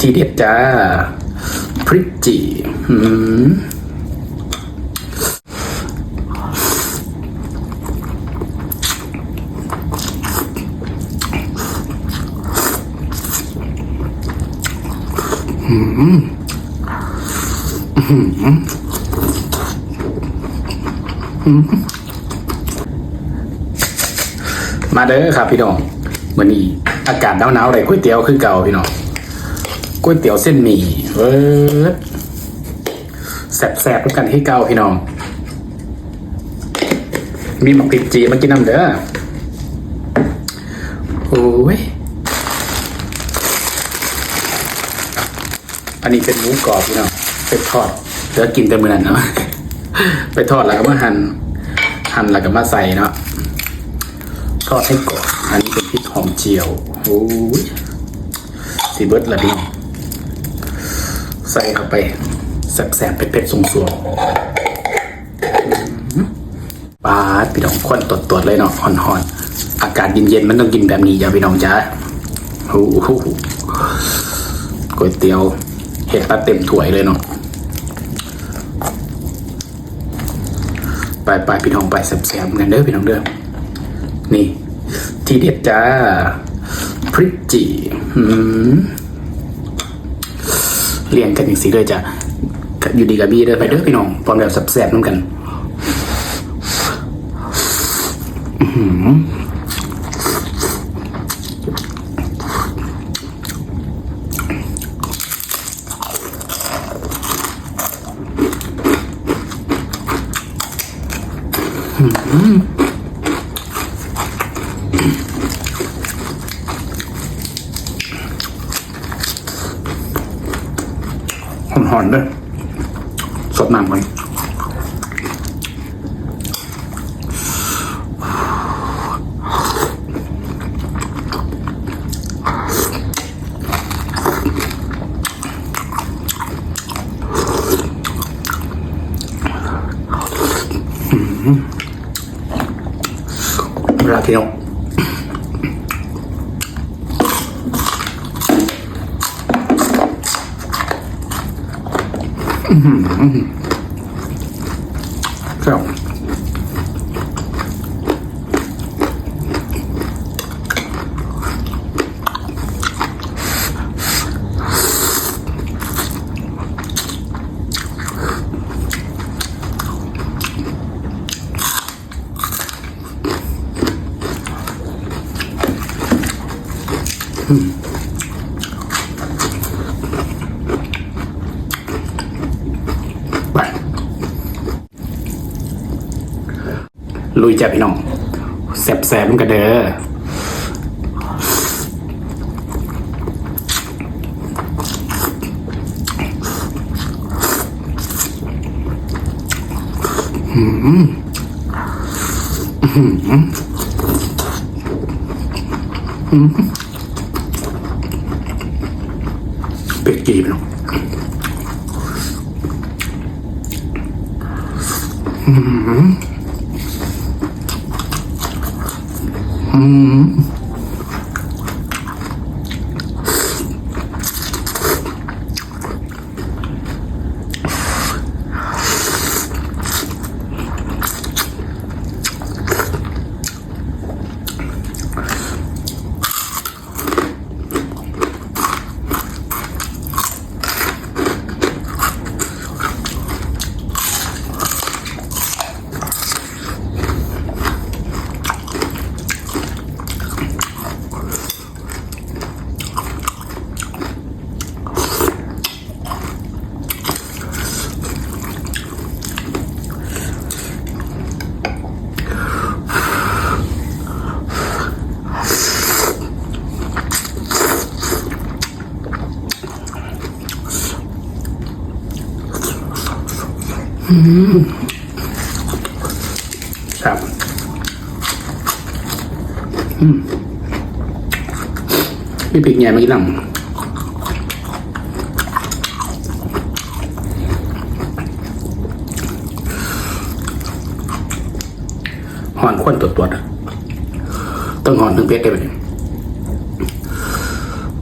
ทีเด็ดจ้า พริกจีอืมมาเด้อครับพี่น้องวันนี้อากาศหนาวๆเลยก๋วยเตี๋ยวคือเก่าพี่น้อง ก๋วยเตี๋ยวเส้นหมี่เวิร์ดแสบๆด้วยกันที่เกาพี่น้อง มีหมักพริกจีมากินน้ำเด้อโอ้ย อันนี้เป็นหมูกรอบพี่น้องไปทอดเดี๋ยวกินแต่มือนั้นเนาะไปทอดแล้วก็มาหั่นหั่นแล้วก็มาใส่เนาะทอดให้กรอบอันนี้เป็นพริกหอมเจียวโอ้ยสีเบิร์ดละพี่น้อง ใส่เข้าไปแสบๆเผ็ดๆสูงๆปลาพี่น้องควนตดๆเลยเนาะห่อนๆอากาศเย็นๆมันต้องกินแบบนี้อย่าพี่น้องจ้าโอ้โหก๋วยเตี๋ยวเห็ดปลาเต็มถ้วยเลยเนาะไปไปพี่น้องไปแสบๆกันเด้อพี่น้องเด้อนี่ ทีเด็ดจ้าพริกจีอืม เรียงกันอย่างสีเลยจะอยู่ดีกับบีเด้อไปเด้อพี่น้องพร้อมแบบแสบๆน้ำกัน อื หอนด้อสดน้ำมันเวลาพี่น้อง ครับไป ลุยจ้ะพี่น้องแสบๆมันกันเด้อเป็ดกีพี่น้อง Hmm. ครับ อืมมีพริกใหญ่มากินหลังหอนควนตัวตัวๆต้องหอนถึงเปียกได้ไหม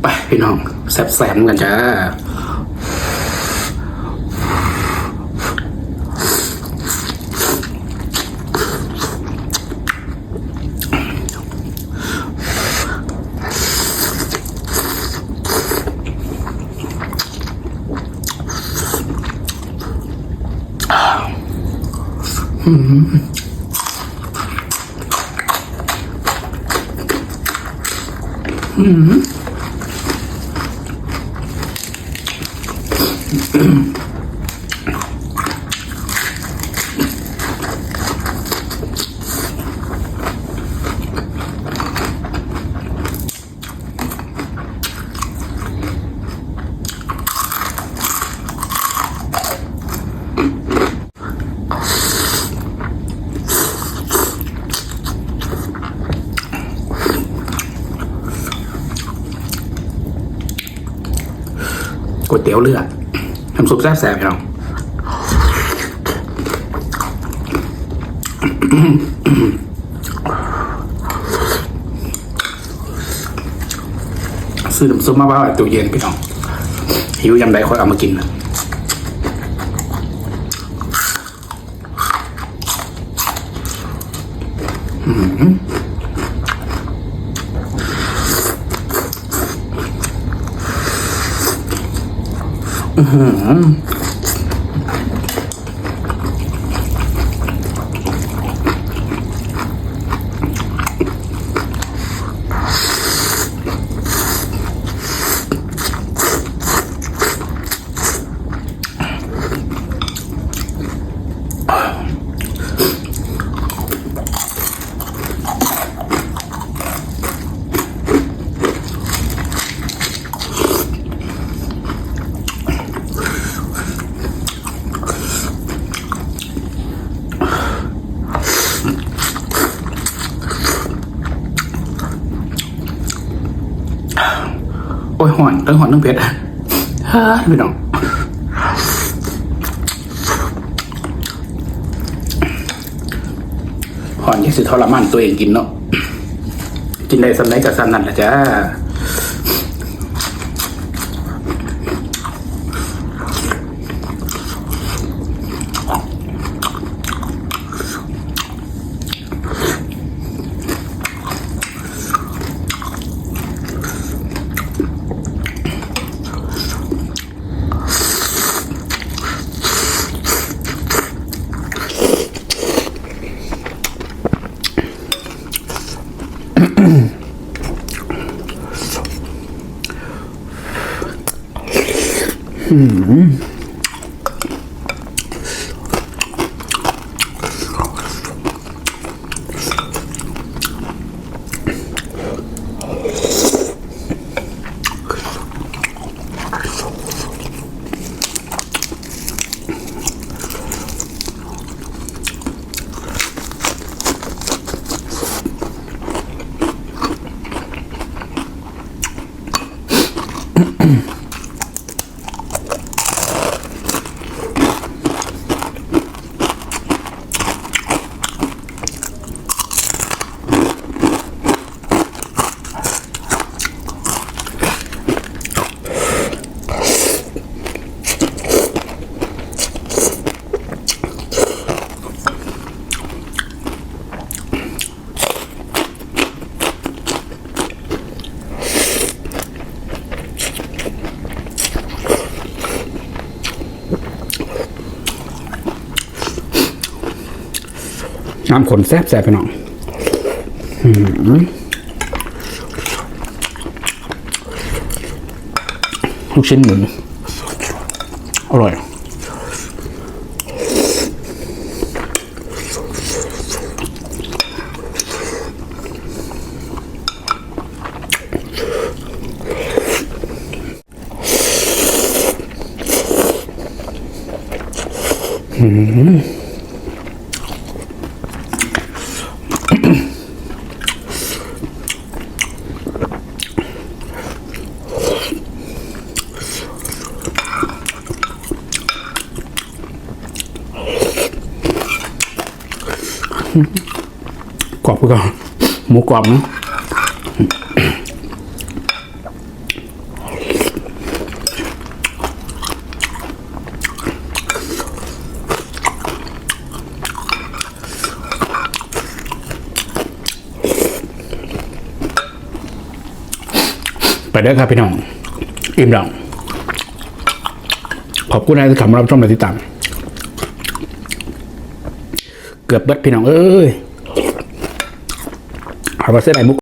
ไปพี่น้องแสบๆกันจ้า 음. 음. 음. ก๋วยเตี๋ยวเรือน้ำซุปแซ่บๆพี่น้อซื้อน้ำซุปมาไว้ตู้เย็นพี่น้องหิวยำใดค่อยเอามากินนะ อือหือ โอ้ยหอนทั้งหอนทั้งเผ็ดฮ่าพี่น้องหอนยังสิทรมานตัวเองกินเนาะกินได้สำไรกับสำนั่นละจ้า Mm-hmm. น้ำขนแซ่บแซ่บไปน้องลูกชิ้นหมูอร่อย กรอบไปก่อนหมูกรอบนะไปเด้อครับพี่น้อง อิ่มหลังขอบคุณนายที่ขับรับชมและติดตาม เกือบเบิดพี่น้องเอ้ยเอาไปเส้นไหนมุก